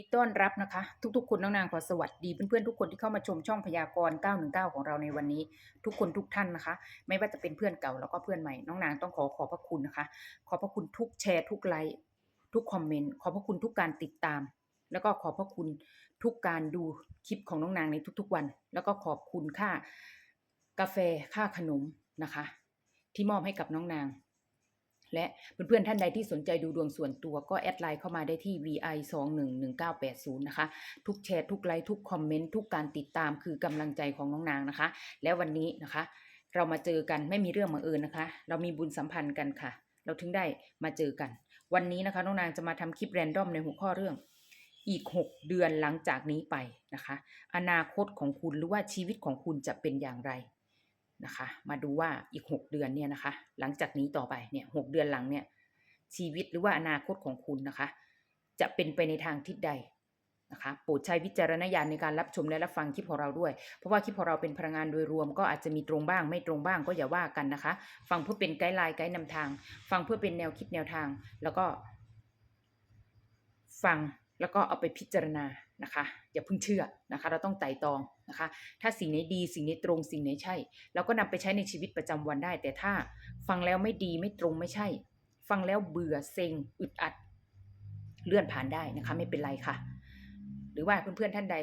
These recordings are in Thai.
ดีต้อนรับนะคะ ทุกๆ คนน้องนางขอสวัสดีเพื่อนๆทุกคนที่เข้ามาชมช่องพยากรณ์ 919 ของเราในวันนี้ ทุกคนทุกท่านนะคะ ไม่ว่าจะเป็นเพื่อนเก่าแล้วก็เพื่อนใหม่น้องนางต้องขอขอบพระคุณนะคะ ขอบพระคุณทุกแชร์ทุกไลค์ทุกคอมเมนต์ขอบพระคุณทุกการติดตาม แล้วก็ขอบพระคุณทุกการดูคลิปของน้องนางในทุกๆวัน แล้วก็ขอบคุณค่ากาแฟค่าขนมนะคะ ที่มอบให้กับน้องนาง และเพื่อนๆท่านใดที่สนใจดูดวงส่วนตัวก็แอดไลน์เข้ามาได้ที่ vi 2 1 1 9 8 0นะคะ ทุกแชร์ทุกไลค์ทุกคอมเมนต์ทุกการติดตามคือกำลังใจของน้องนางนะคะ และวันนี้นะคะ เรามาเจอกันไม่มีเรื่องบังเอิญนะคะ เรามีบุญสัมพันธ์กันค่ะ เราถึงได้มาเจอกัน วันนี้นะคะน้องนางจะมาทำคลิปแรนดอมในหัวข้อเรื่องอีก 6 เดือนหลังจากนี้ไปนะคะ อนาคตของคุณหรือว่าชีวิตของคุณจะเป็นอย่างไร นะคะ มาดูว่าอีก 6 เดือนเนี่ยนะคะ หลังจากนี้ต่อไปเนี่ยหเดือนหลังเนี่ยชีวิตหรือว่าอนาคตของคุณนะคะ จะเป็นไปในทางทิศใดนะคะโปรดใช้วิจารณญาณในการรับชมและรับฟังคลิปของเราด้วย เพราะว่าคลิปของเราเป็นพลังงานโดยรวมก็อาจจะมีตรงบ้างไม่ตรงบ้างก็อย่าว่ากันนะคะ ฟังเพื่อเป็นไกด์ไลน์ไกด์นำทาง ฟังเพื่อเป็นแนวคิดแนวทาง แล้วก็ ฟัง แล้วก็เอาไปพิจารณานะคะ อย่าเพิ่งเชื่อนะคะ เราต้องไต่ตองนะคะ ถ้าสิ่งไหนดีสิ่งไหนตรงสิ่งไหนใช่ เราก็นำไปใช้ในชีวิตประจำวันได้ แต่ถ้าฟังแล้วไม่ดีไม่ตรงไม่ใช่ ฟังแล้วเบื่อเซ็งอึดอัดเลื่อนผ่านได้นะคะ ไม่เป็นไรค่ะ หรือว่าเพื่อนๆท่านใด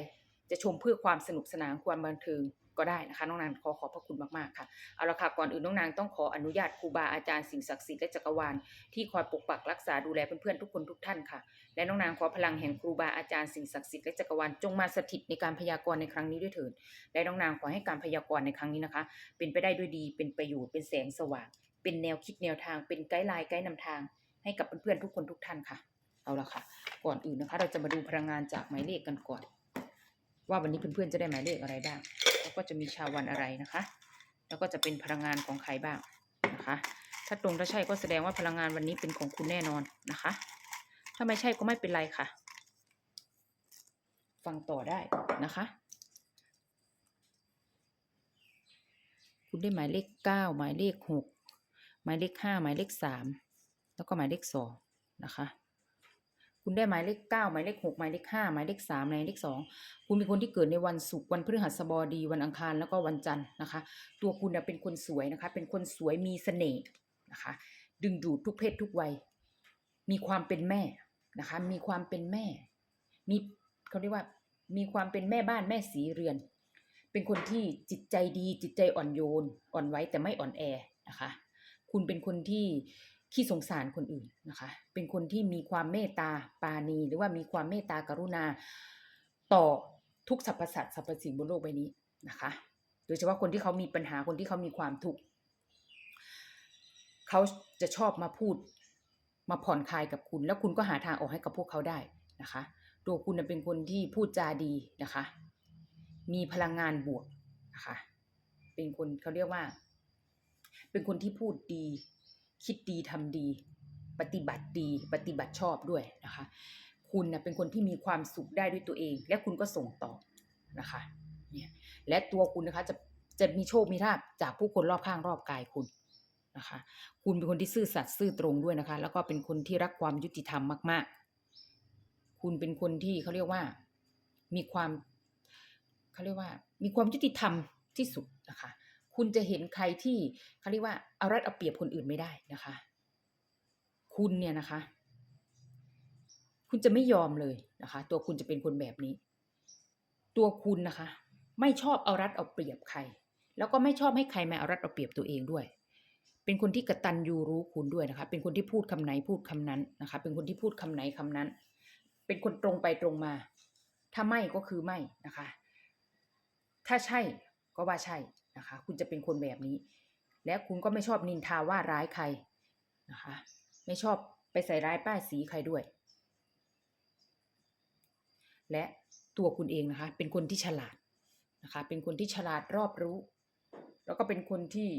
จะชมเพื่อความสนุกสนานความบันเทิง ก็ได้นะคะน้องนางขอขอบพระคุณมากๆค่ะเอาละค่ะก่อนอื่นน้องนางต้องขออนุญาตครูบาอาจารย์สิ่งศักดิ์สิทธิ์และจักรวาลที่คอยปกปักรักษาดูแลเพื่อนๆทุกคนทุกท่านค่ะ และน้องนางขอพลังแห่งครูบาอาจารย์สิ่งศักดิ์สิทธิ์และจักรวาลจงมาสถิตในการพยากรณ์ในครั้งนี้ด้วยเถิดและน้องนางขอให้การพยากรณ์ในครั้งนี้นะคะ เป็นไปได้ด้วยดีเป็นประโยชน์เป็นแสงสว่าง เป็นแนวคิดแนวทางเป็นไกด์ไลน์ไกด์นำทาง ให้กับเพื่อนๆทุกคนทุกท่านค่ะ เอาละค่ะ ก่อนอื่นนะคะ เราจะมาดูพลังงานจากหมายเลขกันก่อน ว่าวันนี้เพื่อนๆจะได้หมายเลขอะไรบ้าง แล้วก็จะมีชาววันอะไรนะคะ แล้วก็จะเป็นพลังงานของใครบ้างนะคะ ถ้าตรงถ้าใช่ก็แสดงว่าพลังงานวันนี้เป็นของคุณแน่นอนนะคะ ถ้าไม่ใช่ก็ไม่เป็นไรค่ะ ฟังต่อได้นะคะ คุณได้หมายเลขเก้าหมายเลขหกหมายเลขห้าหมายเลขสามแล้วก็หมายเลขสองนะคะ คุณได้หมายเลขเก้าหมายเลขหกหมายเลขห้าหมายเลขสามหมายเลขสองคุณเป็นคนที่เกิดในวันศุกร์วันพฤหัสบดีวันอังคารแล้วก็วันจันทร์นะคะ ตัวคุณเนี่ยเป็นคนสวยนะคะ เป็นคนสวยมีเสน่ห์นะคะ ดึงดูดทุกเพศทุกวัย มีความเป็นแม่นะคะ มีความเป็นแม่ มีเขาเรียกว่ามีความเป็นแม่บ้านแม่สีเรือน เป็นคนที่จิตใจดีจิตใจอ่อนโยน อ่อนไหวแต่ไม่อ่อนแอนะคะ คุณเป็นคนที่ ขี้สงสารคนอื่นนะคะ เป็นคนที่มีความเมตตาปาณี หรือว่ามีความเมตตากรุณาต่อทุกสรรพสัตว์สรรพสิ่งบนโลกใบนี้นะคะ โดยเฉพาะคนที่เขามีปัญหาคนที่เขามีความทุกข์เขาจะชอบมาพูดมาผ่อนคลายกับคุณ แล้วคุณก็หาทางออกให้กับพวกเขาได้นะคะ ตัวคุณเป็นคนที่พูดจาดีนะคะ มีพลังงานบวกนะคะ เป็นคนเขาเรียกว่า เป็นคนที่พูดดี คิดดีทำดี ปฏิบัติดี ปฏิบัติชอบด้วยนะคะ คุณนะเป็นคนที่มีความสุขได้ด้วยตัวเอง และคุณก็ส่งต่อนะคะเนี่ยและตัวคุณนะคะจะจะมีโชคมีลาภจากผู้คนรอบข้างรอบกายคุณนะคะ คุณเป็นคนที่ซื่อสัตย์ซื่อตรงด้วยนะคะ แล้วก็เป็นคนที่รักความยุติธรรมมาก ๆ คุณเป็นคนที่เขาเรียกว่ามีความเขาเรียกว่า มีความยุติธรรมที่สุดนะคะ คุณจะเห็นใครที่เขาเรียกว่าเอารัดเอาเปรียบคนอื่นไม่ได้นะคะ คุณเนี่ยนะคะ คุณจะไม่ยอมเลยนะคะ ตัวคุณจะเป็นคนแบบนี้ ตัวคุณนะคะ ไม่ชอบเอารัดเอาเปรียบใคร แล้วก็ไม่ชอบให้ใครมาเอารัดเอาเปรียบตัวเองด้วย เป็นคนที่กระตันยูรู้คุณด้วยนะคะ เป็นคนที่พูดคำไหนพูดคำนั้นนะคะ เป็นคนที่พูดคำไหนคำนั้น เป็นคนตรงไปตรงมา ถ้าไม่ก็คือไม่นะคะ ถ้าใช่ก็ว่าใช่ นะคะ คุณจะเป็นคนแบบนี้ และคุณก็ไม่ชอบนินทาว่าร้ายใครนะคะ ไม่ชอบไปใส่ร้ายป้ายสีใครด้วย และตัวคุณเองนะคะ เป็นคนที่ฉลาดนะคะ เป็นคนที่ฉลาดรอบรู้ แล้วก็เป็นคนที่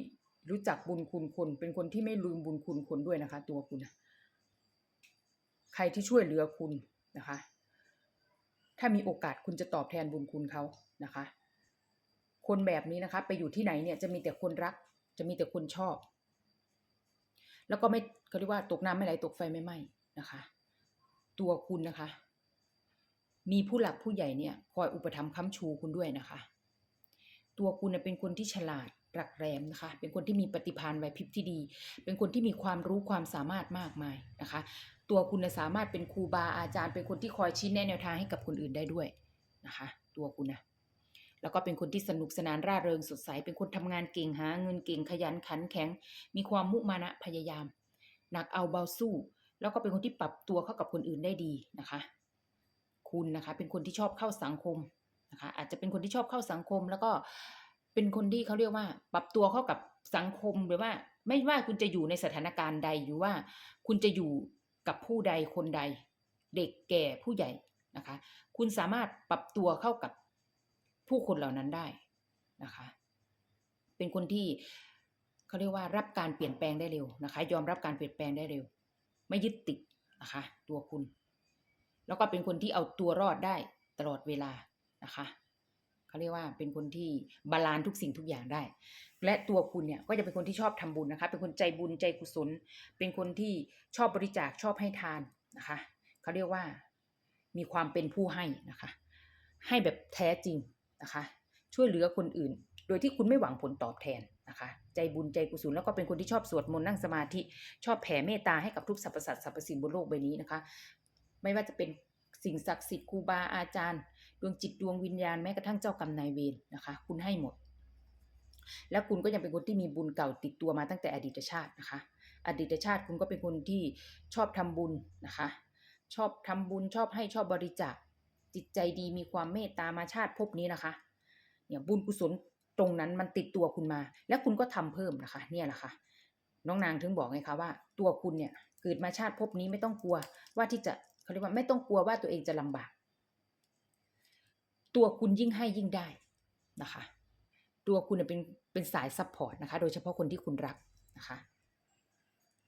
รู้จักบุญคุณคน เป็นคนที่ไม่ลืมบุญคุณคนด้วยนะคะ ตัวคุณ ใครที่ช่วยเหลือคุณนะคะ ถ้ามีโอกาสคุณจะตอบแทนบุญคุณเขานะคะ คนแบบนี้นะคะ ไปอยู่ที่ไหนเนี่ยจะมีแต่คนรัก จะมีแต่คนชอบ แล้วก็ไม่เขาเรียกว่าตกน้ำไม่ไหลตกไฟไม่ไหม้นะคะ ตัวคุณนะคะ มีผู้หลักผู้ใหญ่เนี่ย คอยอุปถัมภ์ค้ำชูคุณด้วยนะคะ ตัวคุณน่ะเป็นคนที่ฉลาดรักแรมนะคะ เป็นคนที่มีปฏิภาณไหวพริบที่ดี เป็นคนที่มีความรู้ความสามารถมากมายนะคะ ตัวคุณน่ะสามารถเป็นครูบาอาจารย์ เป็นคนที่คอยชี้แนะแนวทางให้กับคนอื่นได้ด้วยนะคะ ตัวคุณนะ แล้วก็เป็นคนที่สนุกสนานร่าเริงสดใส เป็นคนทำงานเก่งหาเงินเก่งขยันขันแข็ง มีความมุมานะพยายาม หนักเอาเบาสู้ แล้วก็เป็นคนที่ปรับตัวเข้ากับคนอื่นได้ดีนะคะ คุณนะคะเป็นคนที่ชอบเข้าสังคมนะคะ อาจจะเป็นคนที่ชอบเข้าสังคม แล้วก็เป็นคนที่เขาเรียกว่า ปรับตัวเข้ากับสังคมหรือว่า ไม่ว่าคุณจะอยู่ในสถานการณ์ใดหรือว่า คุณจะอยู่กับผู้ใดคนใด เด็กแก่ผู้ใหญ่นะคะ คุณสามารถปรับตัวเข้ากับ ผู้คนเหล่านั้นได้นะคะ เป็นคนที่เขาเรียกว่ารับการเปลี่ยนแปลงได้เร็วนะคะ ยอมรับการเปลี่ยนแปลงได้เร็ว ไม่ยึดติดนะคะ ตัวคุณ แล้วก็เป็นคนที่เอาตัวรอดได้ตลอดเวลานะคะเขาเรียกว่าเป็นคนที่บาลานทุกสิ่งทุกอย่างได้ และตัวคุณเนี่ยก็จะเป็นคนที่ชอบทำบุญนะคะ เป็นคนใจบุญใจกุศล เป็นคนที่ชอบบริจาคชอบให้ทานนะคะเขาเรียกว่ามีความเป็นผู้ให้นะคะ ให้แบบแท้จริง นะคะ ช่วยเหลือคนอื่น โดยที่คุณไม่หวังผลตอบแทนนะคะ ใจบุญใจกุศลแล้วก็เป็นคนที่ชอบสวดมนต์นั่งสมาธิชอบแผ่เมตตาให้กับทุกสรรพสัตว์สรรพสิ่งบนโลกใบนี้นะคะ ไม่ว่าจะเป็นสิ่งศักดิ์สิทธิ์ครูบาอาจารย์ ดวงจิตดวงวิญญาณแม้กระทั่งเจ้ากรรมนายเวรนะคะ คุณให้หมด แล้วคุณก็ยังเป็นคนที่มีบุญเก่าติดตัวมาตั้งแต่อดีตชาตินะคะ อดีตชาติคุณก็เป็นคนที่ชอบทำบุญนะคะ ชอบทำบุญชอบให้ชอบบริจาค จิตใจดีมีความเมตตามาชาติภพนี้นะคะ เนี่ยบุญกุศลตรงนั้นมันติดตัวคุณมา แล้วคุณก็ทำเพิ่มนะคะ เนี่ยแหละค่ะน้องนางถึงบอกไงคะว่า ตัวคุณเนี่ยเกิดมาชาติภพนี้ไม่ต้องกลัวว่าที่จะเขาเรียกว่าไม่ต้องกลัวว่าตัวเองจะลำบาก ตัวคุณยิ่งให้ยิ่งได้นะคะ ตัวคุณเนยเป็นเป็นสายซัพพอร์ตนะคะ โดยเฉพาะคนที่คุณรักนะคะ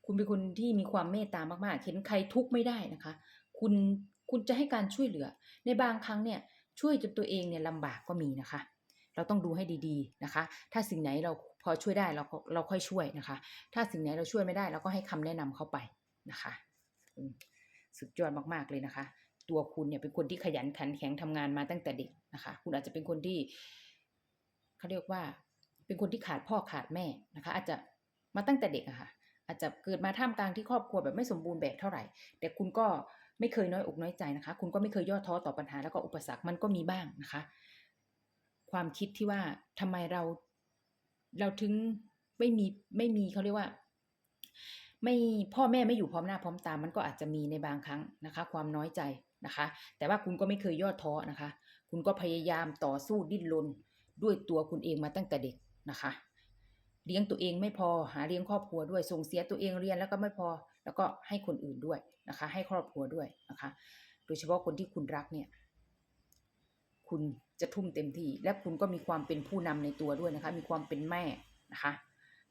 คุณเป็นคนที่มีความเมตตามากๆ เห็นใครทุกข์ไม่ได้นะคะ คุณ คุณจะให้การช่วยเหลือ ในบางครั้งเนี่ยช่วยจนตัวเองเนี่ยลำบากก็มีนะคะ เราต้องดูให้ดีๆนะคะ ถ้าสิ่งไหนเราพอช่วยได้เราก็เราค่อยช่วยนะคะ ถ้าสิ่งไหนเราช่วยไม่ได้ เราก็ให้คำแนะนำเข้าไปนะคะสุดยอดมากๆเลยนะคะ ตัวคุณเนี่ยเป็นคนที่ขยันขันแข็งทำงานมาตั้งแต่เด็กนะคะ คุณอาจจะเป็นคนที่เขาเรียกว่า เป็นคนที่ขาดพ่อขาดแม่นะคะ อาจจะมาตั้งแต่เด็กอะค่ะ อาจจะเกิดมาท่ามกลางที่ครอบครัวแบบไม่สมบูรณ์แบบเท่าไหร่ แต่คุณก็ ไม่เคยน้อยอกน้อยใจนะคะ คุณก็ไม่เคยย่อท้อต่อปัญหาแล้วก็อุปสรรคมันก็มีบ้างนะคะ ความคิดที่ว่าทำไมเรา เราถึงไม่มีไม่มีเขาเรียกว่า ไม่พ่อแม่ไม่อยู่พร้อมหน้าพร้อมตามันก็อาจจะมีในบางครั้งนะคะ ความน้อยใจนะคะ แต่ว่าคุณก็ไม่เคยย่อท้อนะคะ คุณก็พยายามต่อสู้ดิ้นรนด้วยตัวคุณเองมาตั้งแต่เด็กนะคะ เลี้ยงตัวเองไม่พอหาเลี้ยงครอบครัวด้วยส่งเสียตัวเองเรียนแล้วก็ไม่พอ แล้วก็ให้คนอื่นด้วยนะคะ ให้ครอบครัวด้วยนะคะ โดยเฉพาะคนที่คุณรักเนี่ย คุณจะทุ่มเต็มที่ และคุณก็มีความเป็นผู้นำในตัวด้วยนะคะ มีความเป็นแม่นะคะ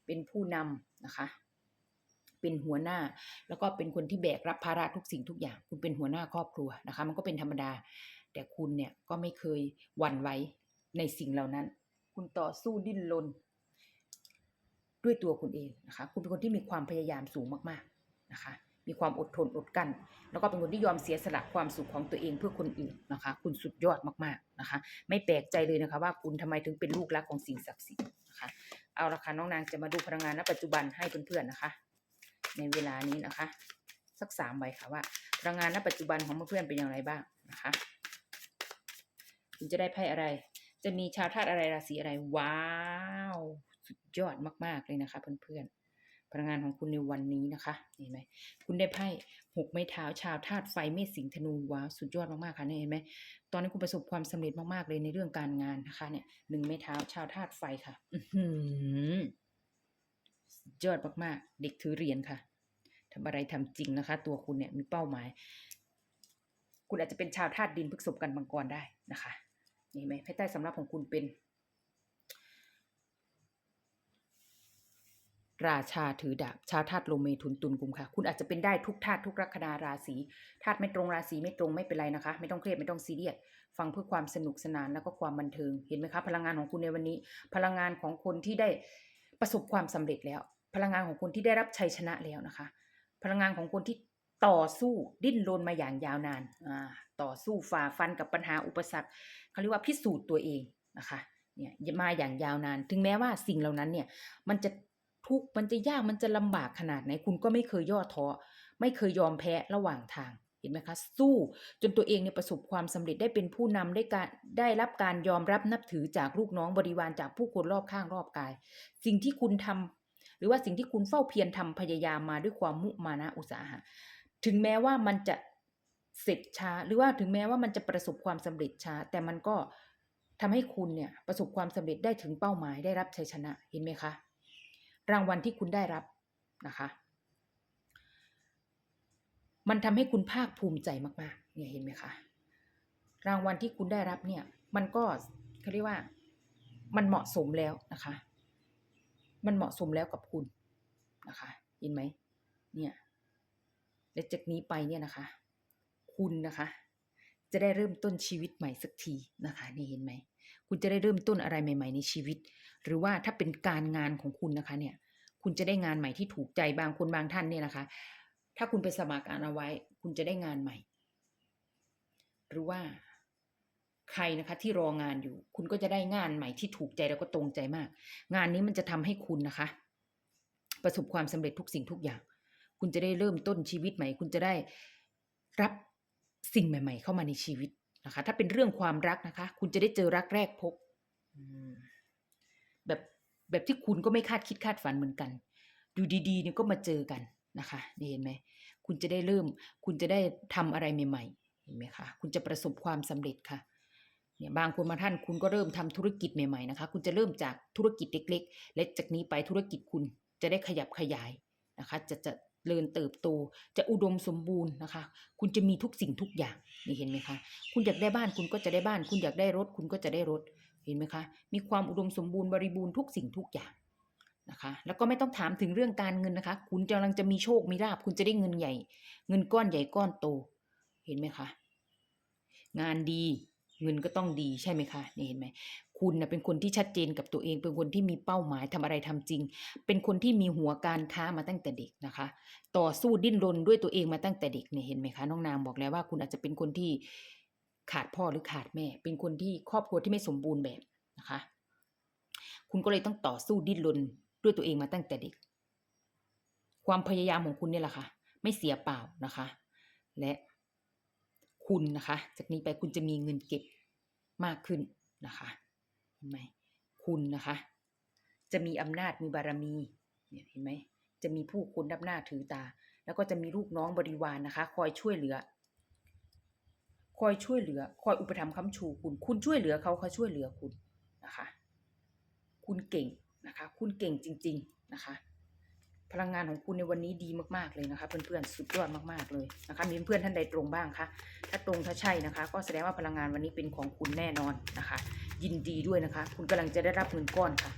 เป็นผู้นำนะคะ เป็นหัวหน้า แล้วก็เป็นคนที่แบกรับภาระทุกสิ่งทุกอย่าง คุณเป็นหัวหน้าครอบครัวนะคะ มันก็เป็นธรรมดา แต่คุณเนี่ยก็ไม่เคยหวั่นไหวในสิ่งเหล่านั้น คุณต่อสู้ดิ้นรนด้วยตัวคุณเองนะคะ คุณเป็นคนที่มีความพยายามสูงมากๆ นะคะ มีความอดทนอดกลั้นแล้วก็เป็นคนที่ยอมเสียสละความสุขของตัวเองเพื่อคนอื่นนะคะ คุณสุดยอดมากๆนะคะ ไม่แปลกใจเลยนะคะ ว่าคุณทำไมถึงเป็นลูกรักของสิ่งศักดิ์สิทธิ์นะคะ เอาละค่ะน้องนางจะมาดูพลังงานณปัจจุบันให้เพื่อนๆนะคะ ในเวลานี้นะคะ สักสามใบค่ะว่าพลังงานณปัจจุบันของเพื่อนๆเป็นอย่างไรบ้างนะคะคุณจะได้ไพ่อะไร จะมีชาวธาตุอะไรราศีอะไร ว้าว สุดยอดมาก ๆ เลยนะคะเพื่อนๆ พลังงานของคุณในวันนี้นะคะเห็นไหมคุณได้ไพ่หกไม้เท้าชาวธาตุไฟเมษสิงธนูว้าวสุดยอดมากๆค่ะเนี่ยเห็นไหมตอนนี้คุณประสบความสำเร็จมากๆเลยในเรื่องการงานนะคะ เนี่ยหนึ่งไม้เท้าชาวธาตุไฟค่ะอืยอดมากๆ เด็กถือเหรียญค่ะทำอะไรทำจริงนะคะ ตัวคุณเนี่ยมีเป้าหมาย คุณอาจจะเป็นชาวธาตุดินพฤกษบกันมังกรได้นะคะนี่เห็นไหมไพ่ใต้สำรับของคุณเป็น ราชาถือดาบชาวธาตุลมเมถุนตุลกุมค่ะ คุณอาจจะเป็นได้ทุกธาตุทุกลัคนาราศีธาตุไม่ตรงราศีไม่ตรงไม่เป็นไรนะคะ ไม่ต้องเครียดไม่ต้องซีเรียสฟังเพื่อความสนุกสนานแล้วก็ความบันเทิงเห็นไหมคะ พลังงานของคุณในวันนี้ พลังงานของคนที่ได้ประสบความสำเร็จแล้ว พลังงานของคนที่ได้รับชัยชนะแล้วนะคะ พลังงานของคนที่ต่อสู้ดิ้นรนมาอย่างยาวนานอ่าต่อสู้ฝ่าฟันกับปัญหาอุปสรรคเขาเรียกว่าพิสูจน์ตัวเองนะคะเนี่ยมาอย่างยาวนาน ถึงแม้ว่าสิ่งเหล่านั้นเนี่ยมันจะ ทุกข์มันจะยากมันจะลำบากขนาดไหน คุณก็ไม่เคยย่อท้อไม่เคยยอมแพ้ระหว่างทางเห็นไหมคะ สู้จนตัวเองเนี่ยประสบความสำเร็จได้เป็นผู้นำได้การได้รับการยอมรับนับถือจากลูกน้องบริวารจากผู้คนรอบข้างรอบกาย สิ่งที่คุณทำหรือว่าสิ่งที่คุณเฝ้าเพียรทำพยายามมาด้วยความมุมานะอุตสาหะถึงแม้ว่ามันจะเสร็จช้า หรือว่าถึงแม้ว่ามันจะประสบความสำเร็จช้า แต่มันก็ทำให้คุณเนี่ยประสบความสำเร็จได้ถึงเป้าหมายได้รับชัยชนะเห็นไหมคะ รางวัลที่คุณได้รับนะคะ มันทำให้คุณภาคภูมิใจมากๆ เนี่ยเห็นไหมคะรางวัลที่คุณได้รับเนี่ย มันก็เขาเรียกว่า มันเหมาะสมแล้วนะคะ มันเหมาะสมแล้วกับคุณนะคะ เห็นไหมเนี่ยและจากนี้ไปเนี่ยนะคะ คุณนะคะ จะได้เริ่มต้นชีวิตใหม่สักทีนะคะนี่เห็นไหม คุณจะได้เริ่มต้นอะไรใหม่ ๆ ในชีวิต หรือว่าถ้าเป็นการงานของคุณนะคะเนี่ย คุณจะได้งานใหม่ที่ถูกใจบางคนบางท่านเนี่ยนะคะ ถ้าคุณไปสมัครงานเอาไว้ คุณจะได้งานใหม่ หรือว่าใครนะคะที่รองานอยู่ คุณก็จะได้งานใหม่ที่ถูกใจแล้วก็ตรงใจมาก งานนี้มันจะทำให้คุณนะคะ ประสบความสำเร็จทุกสิ่งทุกอย่าง คุณจะได้เริ่มต้นชีวิตใหม่ คุณจะได้รับสิ่งใหม่ ๆ เข้ามาในชีวิตนะคะ ถ้าเป็นเรื่องความรักนะคะ คุณจะได้เจอรักแรกพบ อืม แบบแบบที่คุณก็ไม่คาดคิดคาดฝันเหมือนกันอยู่ดีๆเนี่ยก็มาเจอกันนะคะนี่เห็นไหมคุณจะได้เริ่ม คุณจะได้ทำอะไรใหม่ๆเห็นไหมคะคุณจะประสบความสำเร็จค่ะเนี่ยบางคนบาท่านคุณก็เริ่มทำธุรกิจใหม่ๆนะคะ คุณจะเริ่มจากธุรกิจเล็ก ๆ และจากนี้ไปธุรกิจคุณจะได้ขยับขยายนะคะ จะจะเริญเติบโต จะอุดมสมบูรณ์นะคะ คุณจะมีทุกสิ่งทุกอย่างนี่เห็นไหมคะ คุณอยากได้บ้านคุณก็จะได้บ้าน คุณอยากได้รถ คุณก็จะได้รถ ห็นไหมคะ มีความอุดมสมบูรณ์บริบูรณ์ทุกสิ่งทุกอย่างนะคะ แล้วก็ไม่ต้องถามถึงเรื่องการเงินนะคะ คุณกำลังจะมีโชค มีลาภคุณจะได้เงินใหญ่ เงินก้อนใหญ่ก้อนโต เห็นไหมคะ งานดี เงินก็ต้องดีใช่ไหมคะนี่เห็นไหม คุณนะเป็นคนที่ชัดเจนกับตัวเอง เป็นคนที่มีเป้าหมายทำอะไรทำจริง เป็นคนที่มีหัวการค้ามาตั้งแต่เด็กนะคะ ต่อสู้ดิ้นรนด้วยตัวเองมาตั้งแต่เด็กเนี่ยเห็นไหมคะ น้องนางบอกแล้วว่า คุณอาจจะเป็นคนที่ ขาดพ่อหรือขาดแม่ เป็นคนที่ครอบครัวที่ไม่สมบูรณ์แบบนะคะ คุณก็เลยต้องต่อสู้ดิ้นรนด้วยตัวเองมาตั้งแต่เด็ก ความพยายามของคุณเนี่ยแหละค่ะ ไม่เสียเปล่านะคะ และคุณนะคะ จากนี้ไปคุณจะมีเงินเก็บมากขึ้นนะคะเห็นไหมคุณนะคะ จะมีอำนาจมีบารมีเนี่ยเห็นไหมจะมีผู้คนนับหน้าถือตา แล้วก็จะมีลูกน้องบริวารนนะคะ คอยช่วยเหลือ คอยช่วยเหลือ คอยอุปถัมภ์ค้ำชูคุณ คุณช่วยเหลือเขาเขาช่วยเหลือคุณนะคะ คุณเก่งนะคะ คุณเก่งจริง ๆนะคะ พลังงานของคุณในวันนี้ดีมากๆเลยนะคะ เพื่อนๆสุดยอดมากๆเลยนะคะ มีเพื่อนท่านใดตรงบ้างคะ ถ้าตรงถ้าใช่นะคะ ก็แสดงว่าพลังงานวันนี้เป็นของคุณแน่นอนนะคะ ยินดีด้วยนะคะ คุณกำลังจะได้รับเงินก้อนค่ะ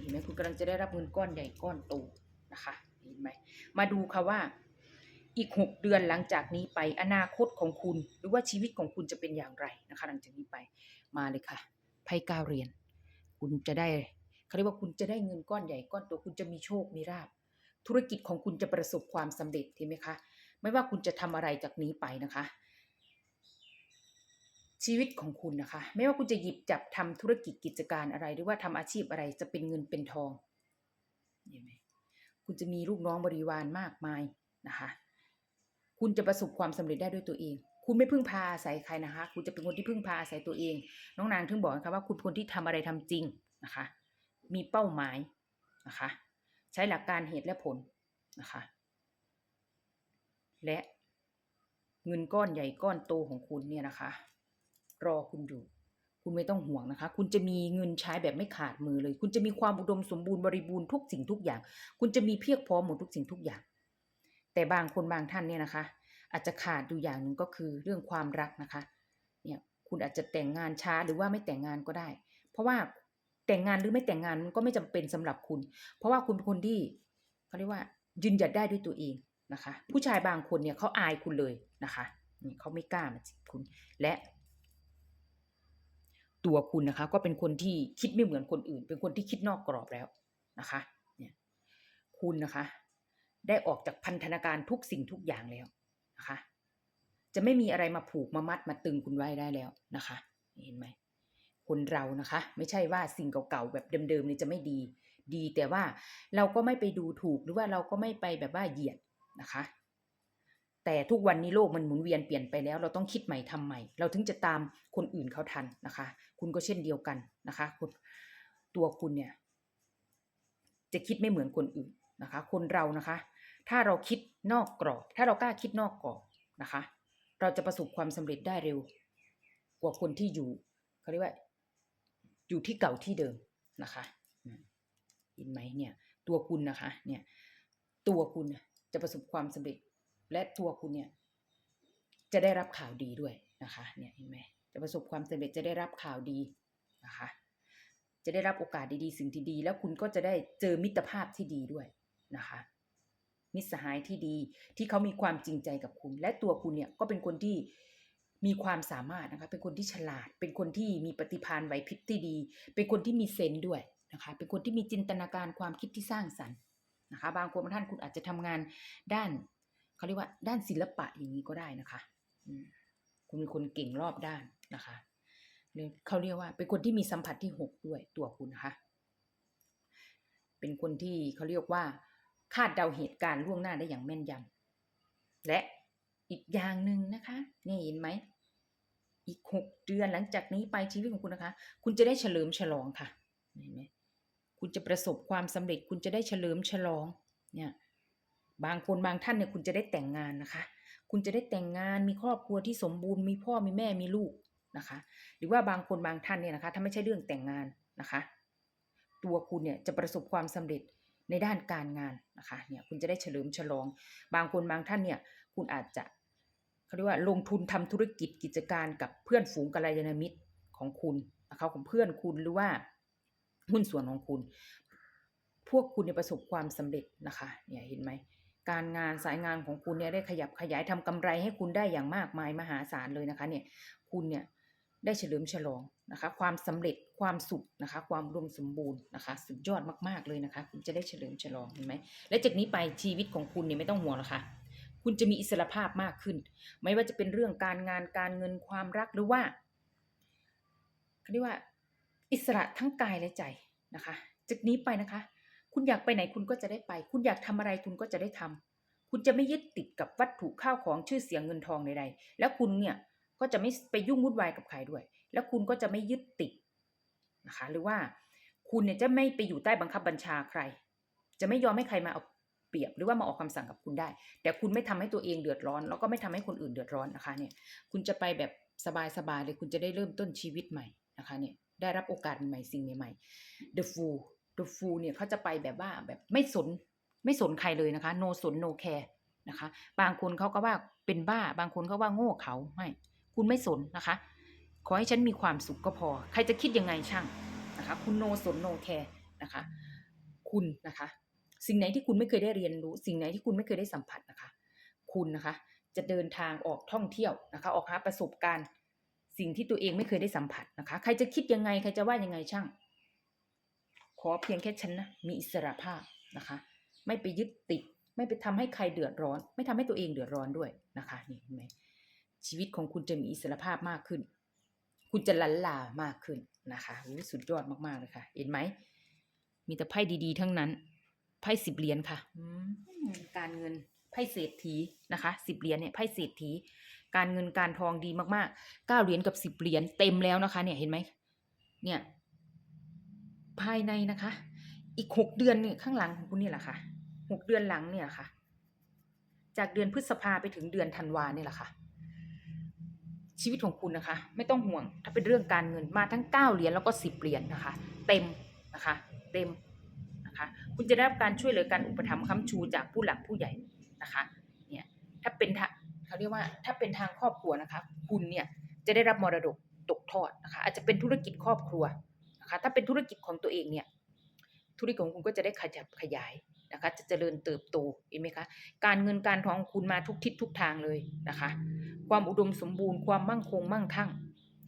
เห็นไหมคุณกำลังจะได้รับเงินก้อนใหญ่ก้อนโตนะคะเห็นไหมมาดูค่ะว่า อีกหกเดือนหลังจากนี้ไปอนาคตของคุณ หรือว่าชีวิตของคุณจะเป็นอย่างไรนะคะ หลังจากนี้ไปมาเลยค่ะไพ่ก้าวเรียน คุณจะได้เขาเรียกว่าคุณจะได้เงินก้อนใหญ่ก้อนโตคุณจะมีโชคมีลาภธุรกิจของคุณจะประสบความสำเร็จเห็นไหมคะ ไม่ว่าคุณจะทำอะไรจากนี้ไปนะคะ ชีวิตของคุณนะคะ ไม่ว่าคุณจะหยิบจับทำธุรกิจกิจการอะไร หรือว่าทำอาชีพอะไรจะเป็นเงินเป็นทองเห็นไหมคุณจะมีลูกน้องบริวารมากมายนะคะ คุณจะประสบความสำเร็จได้ด้วยตัวเอง คุณไม่พึ่งพาอาศัยใครนะคะ คุณจะเป็นคนที่พึ่งพาอาศัยตัวเอง น้องนางถึงบอกนะคะว่าคุณคนที่ทำอะไรทำจริงนะคะ มีเป้าหมายนะคะ ใช้หลักการเหตุและผลนะคะ และเงินก้อนใหญ่ก้อนโตของคุณเนี่ยนะคะ รอคุณอยู่ คุณไม่ต้องห่วงนะคะ คุณจะมีเงินใช้แบบไม่ขาดมือเลย คุณจะมีความอุดมสมบูรณ์บริบูรณ์ทุกสิ่งทุกอย่าง คุณจะมีเพียบพร้อมหมดทุกสิ่งทุกอย่าง แต่บางคนบางท่านเนี่ยนะคะ อาจจะขาดอยู่อย่างหนึ่งก็คือเรื่องความรักนะคะ เนี่ยคุณอาจจะแต่งงานช้าหรือว่าไม่แต่งงานก็ได้ เพราะว่าแต่งงานหรือไม่แต่งงานก็ไม่จำเป็นสำหรับคุณ เพราะว่าคุณเป็นคนที่เขาเรียกว่ายืนหยัดได้ด้วยตัวเองนะคะ ผู้ชายบางคนเนี่ยเขาอายคุณเลยนะคะนี่เขาไม่กล้ามาจีบคุณและ ตัวคุณนะคะ ก็เป็นคนที่คิดไม่เหมือนคนอื่น เป็นคนที่คิดนอกกรอบแล้วนะคะ เนี่ยคุณนะคะ ได้ออกจากพันธนาการทุกสิ่งทุกอย่างแล้วนะคะ จะไม่มีอะไรมาผูกมามัดมาตึงคุณไว้ได้แล้วนะคะ เห็นไหมคนเรานะคะ ไม่ใช่ว่าสิ่งเก่าๆแบบเดิมๆนี่จะไม่ดี ดีแต่ว่าเราก็ไม่ไปดูถูกหรือว่าเราก็ไม่ไปแบบว่าเหยียดนะคะ แต่ทุกวันนี้โลกมันหมุนเวียนเปลี่ยนไปแล้ว เราต้องคิดใหม่ทำใหม่ เราถึงจะตามคนอื่นเขาทันนะคะ คุณก็เช่นเดียวกันนะคะคุณตัวคุณเนี่ย จะคิดไม่เหมือนคนอื่นนะคะ คนเรานะคะ ถ้าเราคิดนอกกรอบ ถ้าเรากล้าคิดนอกกรอบนะคะ เราจะประสบความสำเร็จได้เร็ว กว่าคนที่อยู่เขาเรียกว่า อยู่ที่เก่าที่เดิมนะคะเห็นไหมเนี่ย ตัวคุณนะคะ เนี่ย ตัวคุณจะประสบความสำเร็จ และตัวคุณเนี่ย จะได้รับข่าวดีด้วยนะคะ เนี่ยเห็นไหมจะประสบความสำเร็จจะได้รับข่าวดีนะคะ จะได้รับโอกาสดีๆ สิ่งที่ดี แล้วคุณก็จะได้เจอมิตรภาพที่ดีด้วยนะคะ มิตรสหายที่ดี ที่เขามีความจริงใจกับคุณ และตัวคุณเนี่ยก็เป็นคนที่มีความสามารถนะคะ เป็นคนที่ฉลาด เป็นคนที่มีปฏิภาณไหวพริบที่ดี เป็นคนที่มีเซนด้วยนะคะ เป็นคนที่มีจินตนาการความคิดที่สร้างสรรค์นะคะ บางคนบางท่านคุณอาจจะทำงานด้านเขาเรียกว่าด้านศิลปะอย่างนี้ก็ได้นะคะคุณเป็นคนเก่งรอบด้านนะคะหรือเขาเรียกว่า เป็นคนที่มีสัมผัสที่หกด้วยตัวคุณนะคะ เป็นคนที่เขาเรียกว่า คาดเดาเหตุการณ์ล่วงหน้าได้อย่างแม่นยำและอีกอย่างหนึ่งนะคะนี่เห็นไหมอีกหกเดือนหลังจากนี้ไปชีวิตของคุณนะคะ คุณจะได้เฉลิมฉลองค่ะเห็นไหมคุณจะประสบความสำเร็จ คุณจะได้เฉลิมฉลองเนี่ยบางคนบางท่านเนี่ยคุณจะได้แต่งงานนะคะ คุณจะได้แต่งงานมีครอบครัวที่สมบูรณ์มีพ่อมีแม่มีลูกนะคะ หรือว่าบางคนบางท่านเนี่ยนะคะ ถ้าไม่ใช่เรื่องแต่งงานนะคะ ตัวคุณเนี่ยจะประสบความสำเร็จ ในด้านการงานนะคะเนี่ยคุณจะได้เฉลิมฉลอง บางคนบางท่านเนี่ยคุณอาจจะเขาเรียกว่าลงทุนทำธุรกิจกิจการกับเพื่อนฝูงกัลยาณมิตรของคุณนะคะของเพื่อนคุณหรือว่าหุ้นส่วนของคุณ พวกคุณเนี่ยประสบความสำเร็จนะคะเนี่ยเห็นไหมการงานสายงานของคุณเนี่ยได้ขยับขยายทำกำไรให้คุณได้อย่างมากมายมหาศาลเลยนะคะเนี่ยคุณเนี่ย ได้เฉลิมฉลองนะคะ ความสำเร็จความสุขนะคะ ความรวมสมบูรณ์นะคะ สุดยอดมากๆเลยนะคะ คุณจะได้เฉลิมฉลองเห็นไหมและจากนี้ไปชีวิตของคุณเนี่ยไม่ต้องห่วงหรอกค่ะคุณจะมีอิสระภาพมากขึ้น ไม่ว่าจะเป็นเรื่องการงานการเงินความรักหรือว่าเขาเรียกว่า อิสระทั้งกายและใจนะคะ จากนี้ไปนะคะ คุณอยากไปไหนคุณก็จะได้ไป คุณอยากทำอะไรคุณก็จะได้ทำคุณจะไม่ยึดติดกับวัตถุข้าวของชื่อเสียงเงินทองใดๆแล้วคุณเนี่ย ก็จะไม่ไปยุ่งวุ่นวายกับใครด้วย แล้วคุณก็จะไม่ยึดติดนะคะ หรือว่าคุณเนี่ยจะไม่ไปอยู่ใต้บังคับบัญชาใคร จะไม่ยอมให้ใครมาเอาเปรียบหรือว่ามาออกคำสั่งกับคุณได้ แต่คุณไม่ทำให้ตัวเองเดือดร้อน แล้วก็ไม่ทำให้คนอื่นเดือดร้อนนะคะเนี่ย คุณจะไปแบบสบายๆเลย คุณจะได้เริ่มต้นชีวิตใหม่นะคะเนี่ย ได้รับโอกาสใหม่สิ่งใหม่ๆ The Fool The Fool เนี่ยเขาจะไปแบบว่าแบบไม่สนไม่สนใครเลยนะคะ no สน no care นะคะ บางคนเขาก็ว่าเป็นบ้า บางคนเขาว่าโง่เขาไม่ คุณไม่สนนะคะ ขอให้ฉันมีความสุขก็พอ ใครจะคิดยังไงช่างนะคะ คุณโนสนโนแคร์นะคะ คุณนะคะ สิ่งไหนที่คุณไม่เคยได้เรียนรู้ สิ่งไหนที่คุณไม่เคยได้สัมผัสนะคะ คุณนะคะ จะเดินทางออกท่องเที่ยวนะคะ ออกหาประสบการณ์ สิ่งที่ตัวเองไม่เคยได้สัมผัสนะคะ ใครจะคิดยังไง ใครจะว่ายังไงช่าง ขอเพียงแค่ฉันนะ มีอิสระภาพนะคะ ไม่ไปยึดติด ไม่ไปทำให้ใครเดือดร้อน ไม่ทำให้ตัวเองเดือดร้อนด้วยนะคะ นี่เห็นไหม ชีวิตของคุณจะมีอิสระภาพมากขึ้น คุณจะลันลามากขึ้นนะคะสุดยอดมากๆเลยค่ะ เห็นไหม มีแต่ไพ่ดีๆ ทั้งนั้น ไพ่สิบเหรียญค่ะการเงินไพ่เศรษฐีนะคะสิบเหรียญเนี่ยไพ่เศรษฐี การเงินการทองดีมากๆเก้าเหรียญกับสิบเหรียญเต็มแล้วนะคะ เนี่ยเห็นไหมเนี่ยภายในนะคะ อีกหกเดือนเนี่ยข้างหลังของคุณนี่แหละค่ะหกเดือนหลังเนี่ยค่ะ จากเดือนพฤษภาไปถึงเดือนธันวาเนี่ยแหละค่ะ ชีวิตของคุณนะคะ ไม่ต้องห่วง ถ้าเป็นเรื่องการเงินมาทั้งเก้าเหรียญแล้วก็สิบเหรียญนะคะ เต็มนะคะ เต็มนะคะ คุณจะได้รับการช่วยเหลือการอุปถัมภ์ค้ำชูจากผู้หลักผู้ใหญ่นะคะเนี่ยถ้าเป็นเขาเรียกว่าถ้าเป็นทางครอบครัวนะคะ คุณเนี่ยจะได้รับมรดกตกทอดนะคะ อาจจะเป็นธุรกิจครอบครัวนะคะ ถ้าเป็นธุรกิจของตัวเองเนี่ยธุรกิจของคุณก็จะได้ขยับขยาย นะคะ จะเจริญเติบโตเห็นไหมคะการเงินการทองคุณมาทุกทิศทุกทางเลยนะคะ ความอุดมสมบูรณ์ความมั่งคงมั่งคั่ง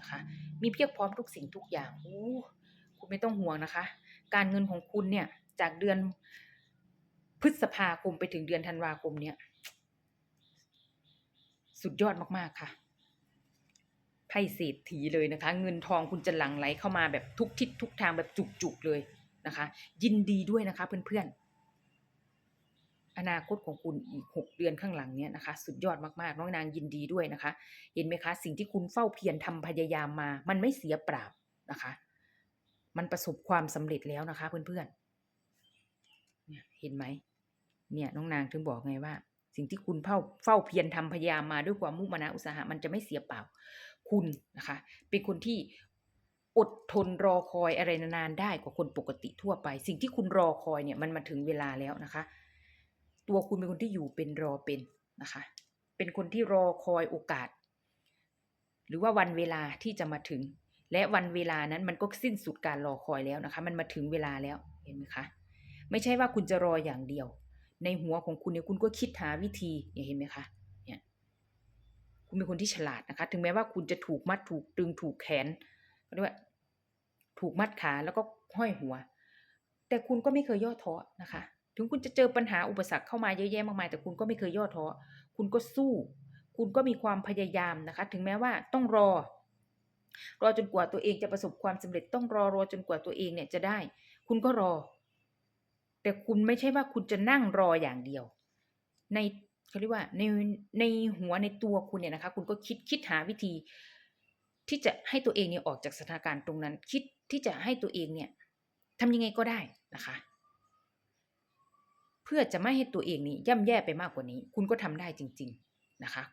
นะคะ มีเพียบพร้อมทุกสิ่งทุกอย่างโอ้คุณไม่ต้องห่วงนะคะ การเงินของคุณเนี่ยจากเดือนพฤษภาคมไปถึงเดือนธันวาคมเนี่ย สุดยอดมากๆค่ะไพ่เศรษฐีเลยนะคะ เงินทองคุณจะหลั่งไหลเข้ามาแบบทุกทิศทุกทางแบบจุกๆเลยนะคะ ยินดีด้วยนะคะเพื่อนๆ อนาคตของคุณอีกหกเดือนข้างหลังเนี้ยนะคะ สุดยอดมากๆ น้องนางยินดีด้วยนะคะ เห็นไหมคะ สิ่งที่คุณเฝ้าเพียรทำพยายามมา มันไม่เสียเปล่านะคะ มันประสบความสำเร็จแล้วนะคะ เพื่อนๆเนี่ยเห็นไหมเนี่ยน้องนางถึงบอกไงว่า สิ่งที่คุณเฝ้าเฝ้าเพียรทำพยายามมาด้วยความมุ่งมานอุตสาหะมันจะไม่เสียเปล่า คุณนะคะ เป็นคนที่อดทนรอคอยอะไรนานๆได้กว่าคนปกติทั่วไป สิ่งที่คุณรอคอยเนี่ยมันมาถึงเวลาแล้วนะคะ ตัวคุณเป็นคนที่อยู่เป็นรอเป็นนะคะ เป็นคนที่รอคอยโอกาส หรือว่าวันเวลาที่จะมาถึง และวันเวลานั้นมันก็สิ้นสุดการรอคอยแล้วนะคะ มันมาถึงเวลาแล้วเห็นไหมคะ ไม่ใช่ว่าคุณจะรออย่างเดียว ในหัวของคุณเนี่ยคุณก็คิดหาวิธีเนี่ยเห็นไหมคะเนี่ยคุณเป็นคนที่ฉลาดนะคะ ถึงแม้ว่าคุณจะถูกมัดถูกตึงถูกแขนก็เรียกว่าถูกมัดขาแล้วก็ห้อยหัว แต่คุณก็ไม่เคยย่อท้อนะคะ ถึงคุณจะเจอปัญหาอุปสรรคเข้ามาเยอะแยะมากมาย แต่คุณก็ไม่เคยย่อท้อ คุณก็สู้ คุณก็มีความพยายามนะคะ ถึงแม้ว่าต้องรอ รอจนกว่าตัวเองจะประสบความสำเร็จต้องรอรอจนกว่าตัวเองเนี่ยจะได้ คุณก็รอ แต่คุณไม่ใช่ว่าคุณจะนั่งรออย่างเดียว ในเขาเรียกว่าในในหัวในตัวคุณเนี่ยนะคะ คุณก็คิดคิดหาวิธี ที่จะให้ตัวเองเนี่ยออกจากสถานการณ์ตรงนั้น คิดที่จะให้ตัวเองเนี่ยทำยังไงก็ได้นะคะ เพื่อจะไม่ให้ตัวเองนี่ย่ำแย่ไปมากกว่านี้ คุณก็ทำได้จริง ๆนะคะ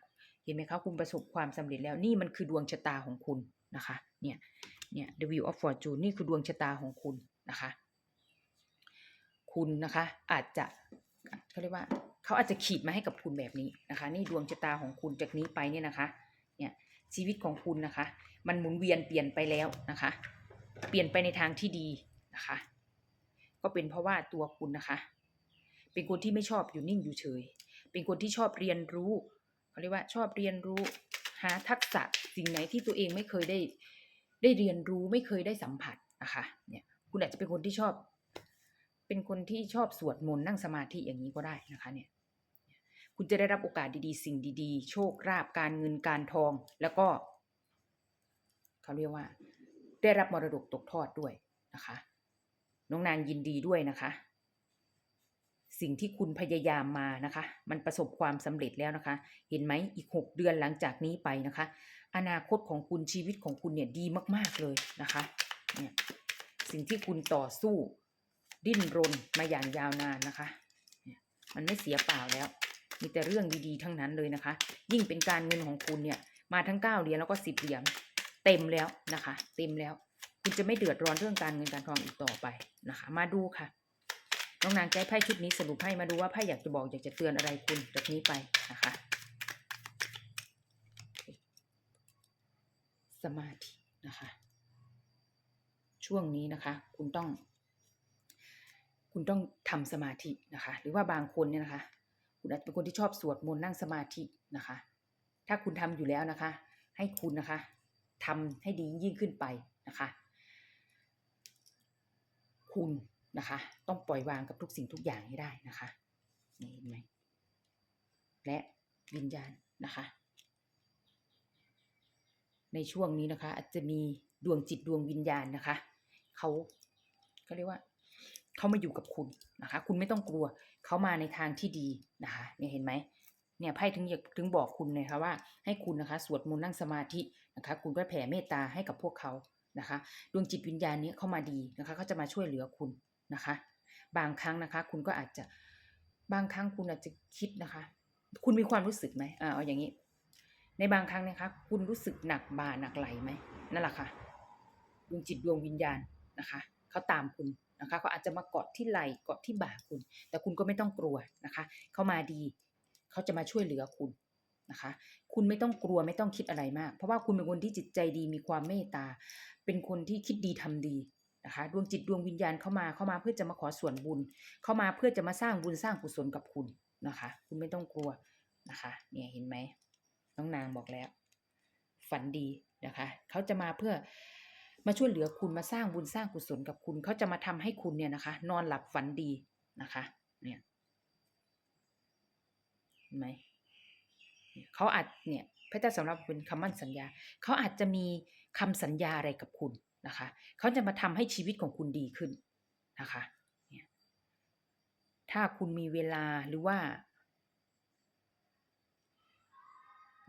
เห็นไหมคะคุณประสบความสำเร็จแล้วนี่มันคือดวงชะตาของคุณนะคะเนี่ยเนี่ย the wheel of fortune นี่คือดวงชะตาของคุณนะคะ คุณนะคะอาจจะเขาเรียกว่าเขาอาจจะขีดมาให้กับคุณแบบนี้นะคะ นี่ดวงชะตาของคุณจากนี้ไปเนี่ยนะคะเนี่ยชีวิตของคุณนะคะ มันหมุนเวียนเปลี่ยนไปแล้วนะคะ เปลี่ยนไปในทางที่ดีนะคะ ก็เป็นเพราะว่าตัวคุณนะคะ เป็นคนที่ไม่ชอบอยู่นิ่งอยู่เฉย เป็นคนที่ชอบเรียนรู้เขาเรียกว่าชอบเรียนรู้หาทักษะสิ่งไหนที่ตัวเองไม่เคยได้ได้เรียนรู้ไม่เคยได้สัมผัสนะคะเนี่ยคุณอาจจะเป็นคนที่ชอบ เป็นคนที่ชอบสวดมนต์นั่งสมาธิอย่างนี้ก็ได้นะคะเนี่ยคุณจะได้รับโอกาสดีๆ สิ่งดีๆ โชคลาภการเงินการทอง แล้วก็เขาเรียกว่า ได้รับมรดกตกทอดด้วยนะคะ น้องนางยินดีด้วยนะคะ สิ่งที่คุณพยายามมานะคะ มันประสบความสำเร็จแล้วนะคะ เห็นไหมอีกหกเดือนหลังจากนี้ไปนะคะ อนาคตของคุณชีวิตของคุณเนี่ยดีมาก ๆเลยนะคะเนี่ยสิ่งที่คุณต่อสู้ดิ้นรนมาอย่างยาวนานนะคะ มันไม่เสียเปล่าแล้ว มีแต่เรื่องดีๆทั้งนั้นเลยนะคะ ยิ่งเป็นการเงินของคุณเนี่ย มาทั้งเก้าเหรียญแล้วก็สิบเหรียญเต็มแล้วนะคะ เต็มแล้ว คุณจะไม่เดือดร้อนเรื่องการเงินการทองอีกต่อไปนะคะ มาดูค่ะ น้องนางใจไพ่ชุดนี้สรุปให้มาดูว่าไพ่อยากจะบอกอยากจะเตือนอะไรคุณจากนี้ไปนะคะ สมาธินะคะ ช่วงนี้นะคะ คุณต้อง คุณต้องทำสมาธินะคะ หรือว่าบางคนเนี่ยนะคะ คุณอาจจะเป็นคนที่ชอบสวดมนต์นั่งสมาธินะคะ ถ้าคุณทำอยู่แล้วนะคะ ให้คุณนะคะทำให้ดียิ่งขึ้นไปนะคะ คุณ นะคะ ต้องปล่อยวางกับทุกสิ่งทุกอย่างให้ได้นะคะนี่เห็นไหมและวิญญาณนะคะ ในช่วงนี้นะคะ อาจจะมีดวงจิตดวงวิญญาณนะคะเขาเขาเรียกว่าเขามาอยู่กับคุณนะคะ คุณไม่ต้องกลัวเขามาในทางที่ดีนะคะเนี่ยเห็นไหมเนี่ยไพ่ถึงอยากถึงบอกคุณเลยค่ะว่าให้คุณนะคะ สวดมนต์นั่งสมาธินะคะ คุณก็แผ่เมตตาให้กับพวกเขานะคะ ดวงจิตวิญญาณนี้เข้ามาดีนะคะเขาจะมาช่วยเหลือคุณ นะคะ บางครั้งนะคะ คุณก็อาจจะบางครั้งคุณอาจจะคิดนะคะ คุณมีความรู้สึกไหมอ่าเอาอย่างนี้ ในบางครั้งนะคะ คุณรู้สึกหนักบ่าหนักไหลไหมนั่นแหละค่ะดวงจิตดวงวิญญาณนะคะเขาตามคุณนะคะเขาอาจจะมาเกาะที่ไหล่เกาะที่บ่าคุณ แต่คุณก็ไม่ต้องกลัวนะคะเขามาดีเขาจะมาช่วยเหลือคุณนะคะ คุณไม่ต้องกลัวไม่ต้องคิดอะไรมาก เพราะว่าคุณเป็นคนที่จิตใจดีมีความเมตตา เป็นคนที่คิดดีทำดี นะคะดวงจิตดวงวิญญาณเข้ามาเข้ามาเพื่อจะมาขอส่วนบุญ เข้ามาเพื่อจะมาสร้างบุญสร้างกุศลกับคุณนะคะ คุณไม่ต้องกลัวนะคะ เนี่ยเห็นไหมน้องนางบอกแล้ว ฝันดีนะคะ เขาจะมาเพื่อมาช่วยเหลือคุณมาสร้างบุญสร้างกุศลกับคุณ เขาจะมาทำให้คุณเนี่ยนะคะ นอนหลับฝันดีนะคะ เนี่ยเห็นไหมเขาอาจเนี่ยพระเจ้าสำหรับเป็นคำมั่นสัญญา เขาอาจจะมีคำสัญญาอะไรกับคุณ นะคะเขาจะมาทำให้ชีวิตของคุณดีขึ้นนะคะถ้าคุณมีเวลาหรือว่า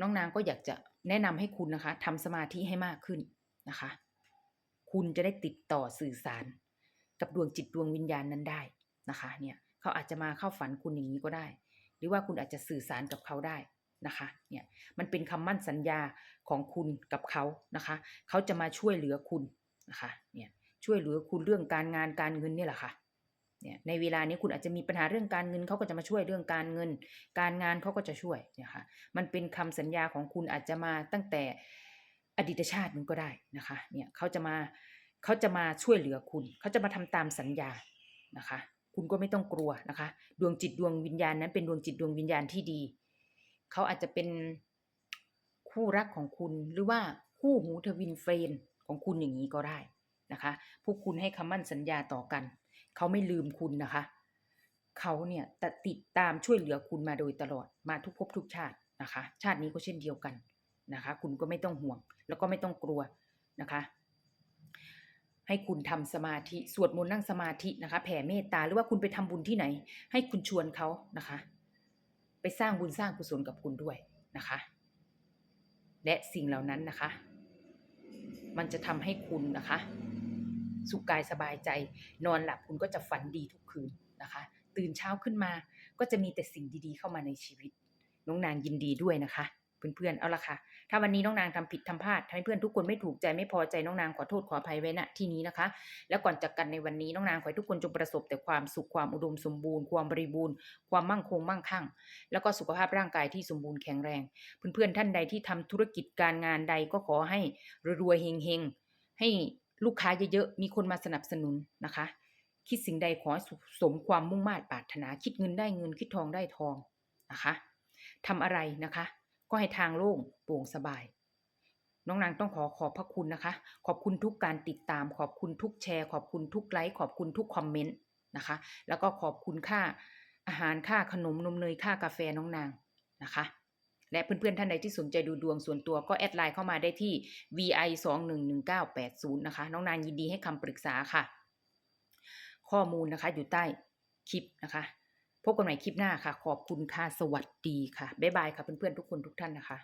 น้องนางก็อยากจะแนะนำให้คุณนะคะทำสมาธิให้มากขึ้นนะคะ คุณจะได้ติดต่อสื่อสาร กับดวงจิตดวงวิญญาณนั้นได้นะคะ เนี่ยเขาอาจจะมาเข้าฝันคุณอย่างนี้ก็ได้ หรือว่าคุณอาจจะสื่อสารกับเขาได้นะคะ เนี่ยมันเป็นคำมั่นสัญญาของคุณกับเขานะคะ เขาจะมาช่วยเหลือคุณ นะคะเนี่ยช่วยเหลือคุณเรื่องการงานการเงินนี่แหละค่ะเนี่ยในเวลานี้คุณอาจจะมีปัญหาเรื่องการเงินเขาก็จะมาช่วยเรื่องการเงิน การงานเขาก็จะช่วยเนี่ยค่ะมันเป็นคำสัญญาของคุณอาจจะมาตั้งแต่อดีตชาติมันก็ได้นะคะเนี่ยเขาจะมาเขาจะมาช่วยเหลือคุณเขาจะมาทำตามสัญญานะคะคุณก็ไม่ต้องกลัวนะคะ ดวงจิตดวงวิญญาณนั้นเป็นดวงจิตดวงวิญญาณที่ดี เขาอาจจะเป็นคู่รักของคุณหรือว่าคู่หูทวินเฟรน ของคุณอย่างนี้ก็ได้นะคะ พวกคุณให้คำมั่นสัญญาต่อกัน เขาไม่ลืมคุณนะคะ เขาเนี่ยตติดตามช่วยเหลือคุณมาโดยตลอดมาทุกภพทุกชาตินะคะ ชาตินี้ก็เช่นเดียวกันนะคะ คุณก็ไม่ต้องห่วง แล้วก็ไม่ต้องกลัวนะคะ ให้คุณทำสมาธิสวดมนต์นั่งสมาธินะคะ แผ่เมตตาหรือว่าคุณไปทำบุญที่ไหน ให้คุณชวนเขานะคะ ไปสร้างบุญสร้างกุศลกับคุณด้วยนะคะ และสิ่งเหล่านั้นนะคะ มันจะทำให้คุณนะคะ สุขกายสบายใจ นอนหลับคุณก็จะฝันดีทุกคืนนะคะ ตื่นเช้าขึ้นมาก็จะมีแต่สิ่งดีๆเข้ามาในชีวิต น้องนางยินดีด้วยนะคะ เพื่อนๆ เอาละค่ะ ถ้าวันนี้น้องนางทำผิดทำพลาดทำให้เพื่อนทุกคนไม่ถูกใจไม่พอใจน้องนางขอโทษขออภัยไว้ณที่นี้นะคะ แล้วก่อนจากกันในวันนี้น้องนางขอให้ทุกคนจงประสบแต่ความสุขความอุดมสมบูรณ์ ความบริบูรณ์ ความมั่งคงมั่งคั่ง แล้วก็สุขภาพร่างกายที่สมบูรณ์แข็งแรง เพื่อนๆท่านใดที่ทำธุรกิจการงานใดก็ขอให้รวยๆเฮงๆให้ลูกค้าเยอะๆมีคนมาสนับสนุนนะคะ คิดสิ่งใดขอสมความมุ่งมา่ปรารถนา คิดเงินได้เงินคิดทองได้ทองนะคะทำอะไรนะคะ ก็ให้ทางโล่งโปร่งสบาย น้องนางต้องขอขอบพระคุณนะคะ ขอบคุณทุกการติดตาม ขอบคุณทุกแชร์ ขอบคุณทุกไลค์ขอบคุณทุกคอมเมนต์นะคะ แล้วก็ขอบคุณค่าอาหารค่าขนมนมเนยค่ากาแฟน้องนางนะคะ และเพื่อนๆท่านใดที่สนใจดูดวงส่วนตัวก็แอดไลน์เข้ามาได้ที่ vi 2 1 1 9 8 0นะคะ น้องนางยินดีให้คำปรึกษาค่ะ ข้อมูลนะคะอยู่ใต้คลิปนะคะ พบกันใหม่คลิปหน้าค่ะ ขอบคุณค่ะ สวัสดีค่ะ บ๊ายบายค่ะเพื่อนๆทุกคนทุกท่านนะคะ